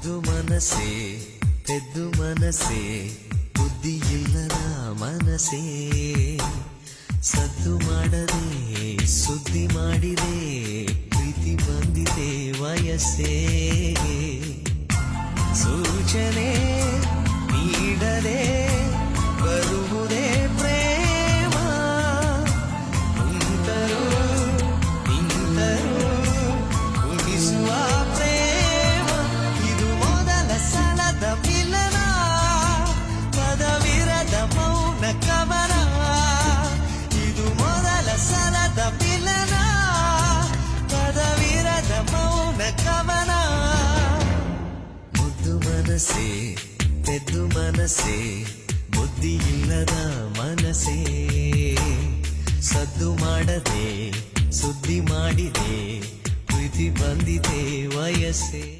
ಮುದ್ದು ಮನಸೇ ಪೆದ್ದು ಮನಸೇ ಬುದ್ಧಿ ಇಲ್ಲದ ಮನಸ್ಸೇ. ಸದ್ದು ಮಾಡದೆ, ಸುದ್ದಿ ಮಾಡಿದೆ, ಪ್ರೀತಿ ಬಂದಿದೆ ವಯಸ್ಸೇ. ಸೂಚನೆ ಕವನ ಇದು ಮೊದಲ ಸಲದ ಮಿಲನ, ಪದವಿರದ ಮೌನ ಕವನ. ಮುದ್ದು ಮನಸ್ಸೇ, ಪೆದ್ದು ಮನಸ್ಸೇ, ಬುದ್ಧಿ ಇಲ್ಲದ ಮನಸ್ಸೇ. ಸದ್ದು ಮಾಡದೆ, ಸುದ್ದಿ ಮಾಡಿದೆ, ಪ್ರೀತಿ ಬಂದಿದೆ ವಯಸ್ಸೇ.